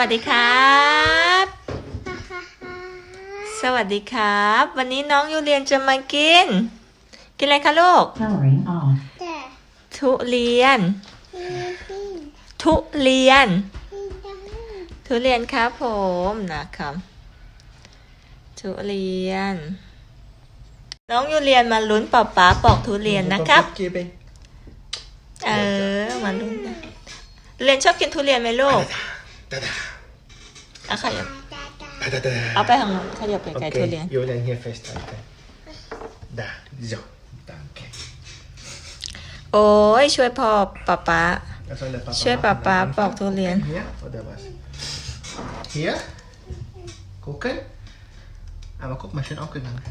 วัสดีครับ สวัสดีครับ วันนี้น้องยูเรียนจะมากิน กินอะไรคะลูก Powering off. แต่ทุเรียนที่ที่ทุเรียนที่ดังทุเรียนครับผมนะครับทุเรียน น้องยูเรียนมาลุ้นป๊าป๊าปอกทุเรียนนะครับ Giving. เออมาลุ้นนะเรียนชอบกินทุเรียนไหมลูก Da, da, เอาขยับตาตา da, da, da. เอาไปทางนู้นขยับไปไกลทุเรียน Okay, Julian hier festhalten. Da, so. Danke. โอ้ยช่วยพ่อป๊าป๊า Was soll der Papa Schön, machen? Papa, Am Anfang Bauch Julian. gucken Hier oder was? Hier? Gucken? Aber guck mal, schön aufgegangen.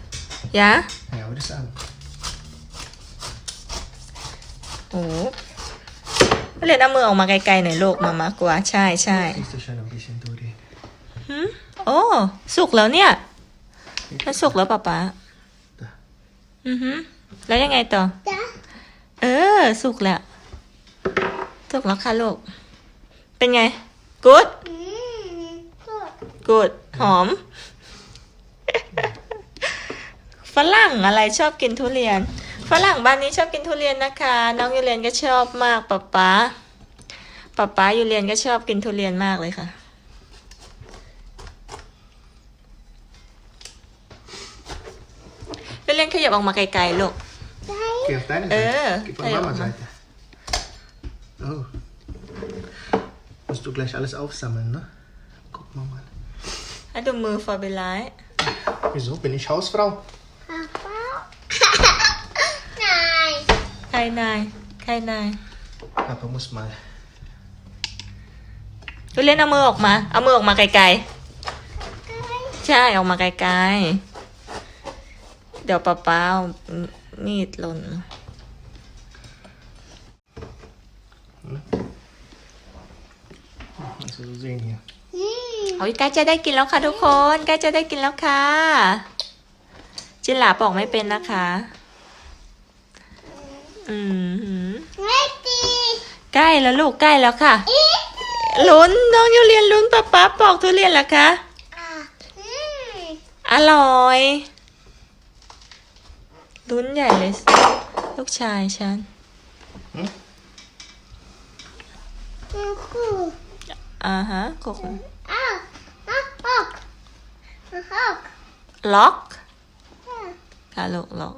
ยะ Ja, würde ich sagen. โอ้ เรียนเอามือออกมาไกลๆหน่อยลูกมามากกว่าใช่ใช่ Siehst du schon ein bisschen Durian. หืมโอ้สุกแล้วเนี่ยมันสุกแล้วป๊าป๊าอือหือแล้วยังไงต่อตาเออ สุกแล้ว สุกแล้วค่ะลูก เป็นไง กูดอืมก็กูดหอม ฝรั่งอะไรชอบกินทุเรียน ฝรั่งบ้านนี้ชอบกินทุเรียนนะคะ น้องยูเรียนก็ชอบมากป๊าป๊าป๊าป๊ายูเรียนก็ชอบกินทุเรียนมากเลยค่ะ ยูเรียนขยับออกมาไกลๆลูกได้ Geh auf deine Äh, Seite. Geh von ja, Mama ja. Seite. Oh. Musst du gleich alles aufsammeln, ne? Guck mal mal. ให้ดูมือฟอร์เบลไลท์ Wieso? Bin ich Hausfrau? ป้าป้านาย ใครนาย ใครนาย Papa muss mal. ยูเรียนเอามือออกมา เอามือออกมาไกลๆ ใช่ออกมาไกลๆ เดี๋ยวป๊าป๊าเอามีดหล่น Kannst du so sehen hier. อืมโอ้ยใกล้จะได้กินแล้วค่ะทุกคนใกล้จะได้กินแล้วค่ะ จินหลาบอกไม่เป็นนะคะ อืมหือไม่ตีใกล้แล้วลูกใกล้แล้วค่ะอีกลุ้นน้องยูเรียนลุ้นป๊าป๊าปอกทุเรียนแล้วคะอะอืมอร่อยลุ้นใหญ่เลยลูกชายฉันอืมคู่อ่าฮะกกอ้าวอ้าวออกออกล็อกอะค่ะลูกล็อก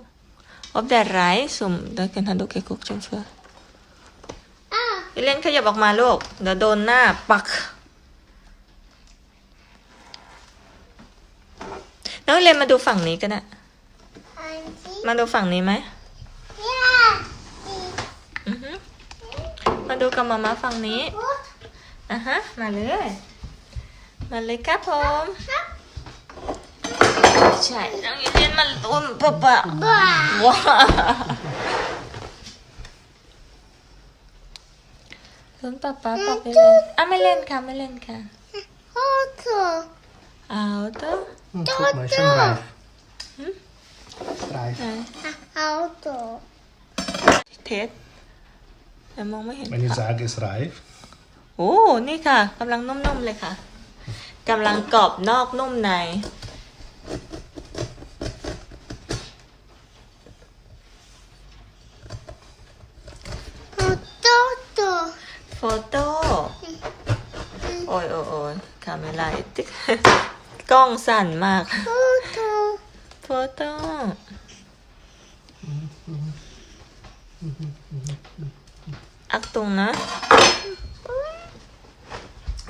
อบแต่ไรสุ่มเดี๋ยวกันทันดูเกกุกจังเฟืออ้าวพี่เล่นขยับออกมาลูกเดี๋ยวโดนหน้าปักน้องเรียนมาดูฝั่งนี้กันนะอันที่มาดูฝั่งนี้ไหมยาดีอือฮึมาดูกับมาม่าฝั่งนี้ปุ๊บอะฮะ มาเลย มาเลยครับผมครับ ใช่น้องเรียนมาลุ้นปะปะบ้าว้าลุ้นปะปะบอกไปเลยอะไม่เล่นค่ะไม่เล่นค่ะโอ้โหเอาตัว Hm, guck mal, schon reif. Hm? Ist reif. ไหนเอาตัวเทสแต่มองไม่เห็น Wenn ich ค่ะ sage, ist reif. โอ้ นี่ค่ะกำลังนุ่มๆเลยค่ะกำลังกรอบนอกนุ่มในเอาตัวตัว โฟโต้โอ้ยโอ้ยโอ้ยคาเมล่าติ๊กกล้องสั่นมากโอ้ตัวโฟโต้อักตุงนะ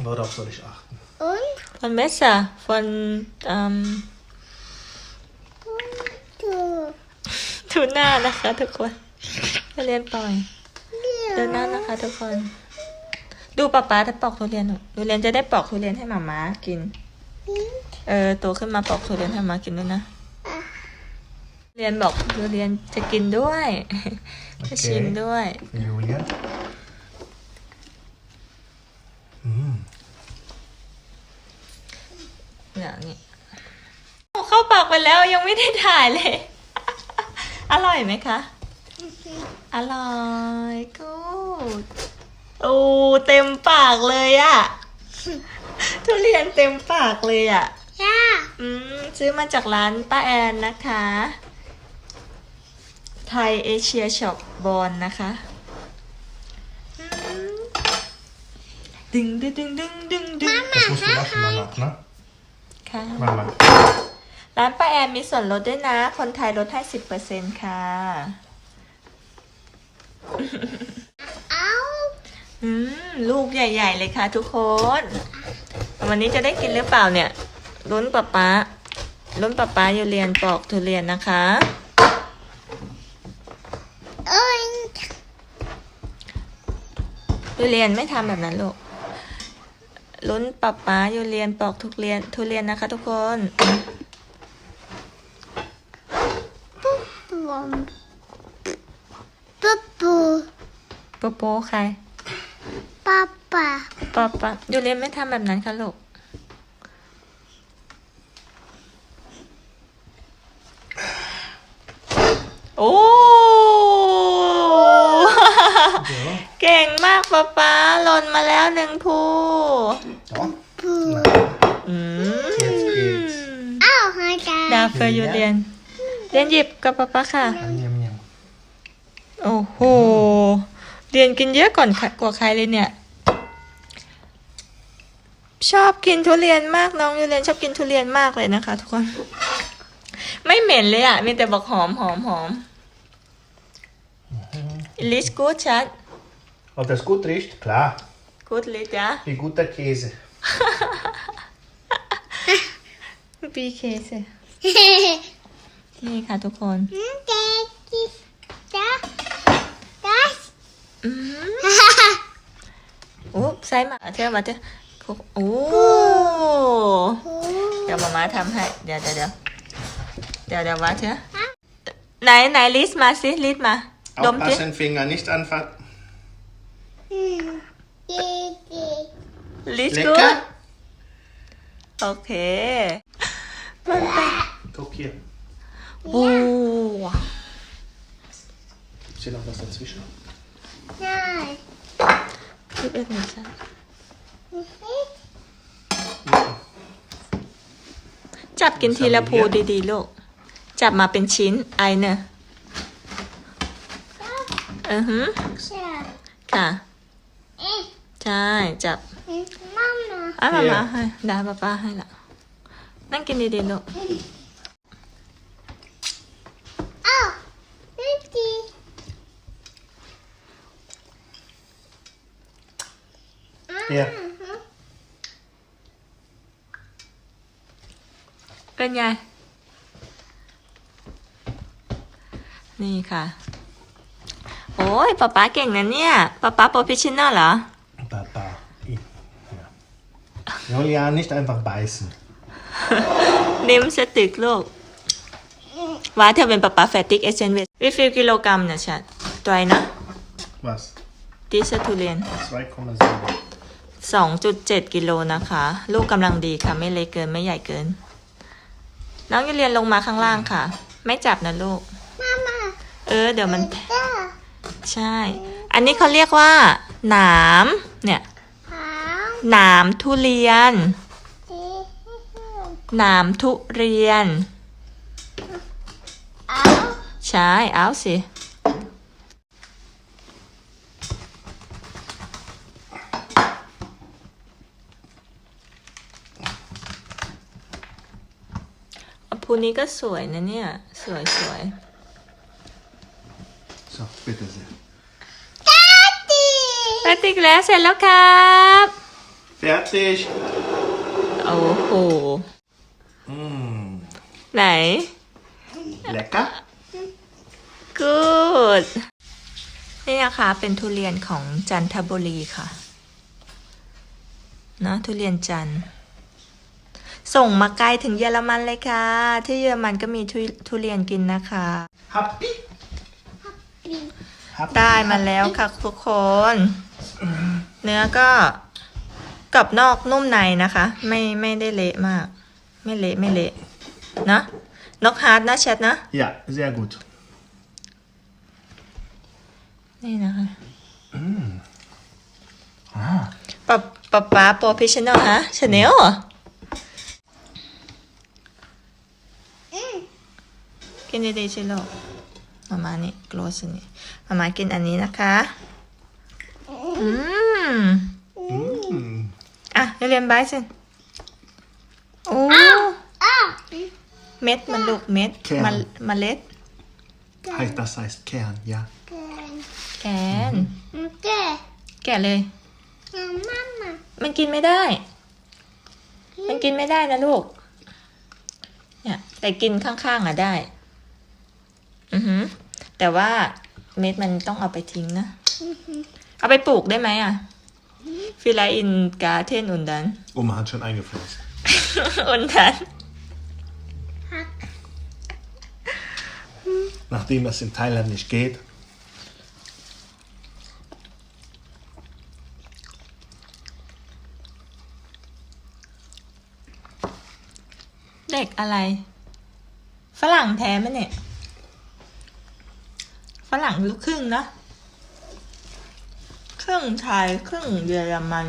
Worauf soll ich achten? อุ้น von Messer von ähm ตัว ทูน่านะคะทุกคนไปเรียนปล่อยเดี๋ยวดูหน้านะคะ ทุกคน ดูป๊าป๊าจะปอกทุเรียนหนูทุเรียนจะได้ปอกทุเรียนให้หมาม้ากิน เออโตขึ้นมาปอกทุเรียนให้หมากินด้วยนะเรียนบอกทุเรียนจะกินด้วยจะชิมด้วย Julian. Mm. เนี่ยนี่โอ้เข้าปากไปแล้วยังไม่ได้ถ่ายเลย อร่อยไหมคะ อร่อยกูดโอ้เต็มปากเลยอะทุเรียนเต็มปากเลยอะย่าอืมซื้อมาจากร้านป้าแอนนะคะ ไทยเอเชียช็อปบอลนะคะอืมดึงดึงดึงดึงดึงดึง Das musst du waschen danach, ne? ค่ะ Mama. ร้านป้าแอนมีส่วนลดด้วยนะ คนไทยลดให้สิบเปอร์เซ็นค่ะ เอาอืม ลูกใหญ่ ๆ เลยค่ะทุกคน วันนี้จะได้กินหรือเปล่าเนี่ย ลุ้นป๊าป๊าลุ้นป๊าป๊าอยู่เรียนปอกทุเรียนนะคะ เอ้ยทุเรียนไม่ทำแบบนั้นลูกลุ้นป๊าป๊าอยู่เรียนปอกทุเรียนทุเรียนนะคะ ทุกคน ปุ๊บปุ๊บปุ๊บปุ๊บ โปโปใครป้าป้าป๊าป๊าอยู่เรียนไม่ทำแบบนั้นค่ะลูกโอ้ Ja. เก่งมากป๊าป๊าหล่นมาแล้วหนึ่งภู Ja. ปุ๊บอืม Jetzt geht's. อ้าวหายใจดาวเฟยอยู่เรียน เรียนหยิบกับป๊าป๊าค่ะ Njam, njam. โอ้โห เรียนกินเยอะก่อนใครกว่าใครเลยเนี่ย ชอบกินทุเรียนมากน้องยูเรียนชอบกินทุเรียนมากเลยนะคะ ทุกคน ไม่เหม็นเลยอะ มีแต่บอกหอมหอมหอมลิสกูดชัด Ob das gut riecht? Klar. กูดลิสจ้ะ Wie guter Käse. ปีเคสนี่ค่ะทุกคนเด็กจ้าจ้า อืมโอ้ใส่มาเธอมาเธอโอ้เดี๋ยวมาม่าทำให้ เดี๋ยวเดี๋ยวเดี๋ยวเดี๋ยวเดี๋ยวมาเธอไหนไหนลิสมาสิลิสมา ดมสิ Aufpassen, Finger nicht anfassen. เด็กเด็กลิสกู Lecker? โอเคมันเป็น Guck hier. โอ้ Ist hier noch was dazwischen? ใช่สิบเอ็ดหนึ่งสามจับกินทีละภูดีๆลูก จับมาเป็นชิ้นไอเนอะอือฮึใช่ค่ะเอ๊ะใช่ จับมัมนะอะมาเนี่ยมาให้ดาป้าป้าให้ละนั่งกินดีๆลูก อ้าวนี่ดี Hier. เป็นไง นี่ค่ะ โอ้ยป๊าป๊าเก่งนะเนี่ยป๊าป๊าโปรฟิชชั่นอลเหรอ Papa. Ja. Julian, nicht einfach beißen. นิมสตึกลูกว่าเธอเป็นป๊าป๊าแฟติกเอเซนเวสวิฟิลกิโลกรัมเนี่ยชัดตัวไอ้นะ Was? ดิสทุเรียน 2,7. 2.7 กิโลนะคะ ลูกกำลังดีค่ะ ไม่เล็กเกินไม่ใหญ่เกิน น้องยูเรียนลงมาข้างล่างค่ะ ไม่จับนะลูกมามาเออ เดี๋ยวมันจ้าใช่ อันนี้เขาเรียกว่า หนาม เนี่ยหางหนามทุเรียนดีหนามทุเรียนเอาใช่ เอาสิ ภูนี้ก็สวยนะเนี่ย สวยสวย So, bitte sehr. ดีแพติกแล้วเสร็จแล้วครับ Fertig. โอ้โห Mmh. ไหน Lecker? good นี่นะคะเป็นทุเรียนของจันทบุรีค่ะเนอะทุเรียนจันทร์ ส่งมาไกลถึงเยอรมันเลยค่ะ ที่เยอรมันก็มีทุทุเรียนกินนะคะ Happy? ดี Happy? ได้มาแล้วค่ะทุกคน เนื้อก็กรอบนอกนุ่มในนะคะ ไม่ไม่ได้เละมาก ไม่เละไม่เละเนอะนกฮาร์ดนะแชทนะ Ja, sehr gut. นี่นะคะ Ah, ป๊าป๊าป๊าโปรเฟชชั่นอลฮะชาแนล เหรอกินดีๆชิโลกมามานี่กลสนี่มามากินอันนี้นะคะอืมอะเรียนบายสิโอ้เม็ดมันลูกเม็ดแคนมเมล็ด Heißt, das heißt Kern, ja. เกินแกนแก่แกะเลยมันอะมันกินไม่ได้ มันกินไม่ได้นะลูก เนี่ย แต่กินข้างๆอะได้ อือหือแต่ว่าเม็ดมันต้องเอาไปทิ้งนะ เอาไปปลูกได้ไหมอะฟิลาอินกาเทนอุนดัน Oma hat schon eingepflanzt. อุนดันฮัก Nachdem das in Thailand nicht geht, เด็กอะไร ฝรั่งแท้ไหมเนี่ย ฝรั่งลูกครึ่งนะ ครึ่งไทยครึ่งเยอรมัน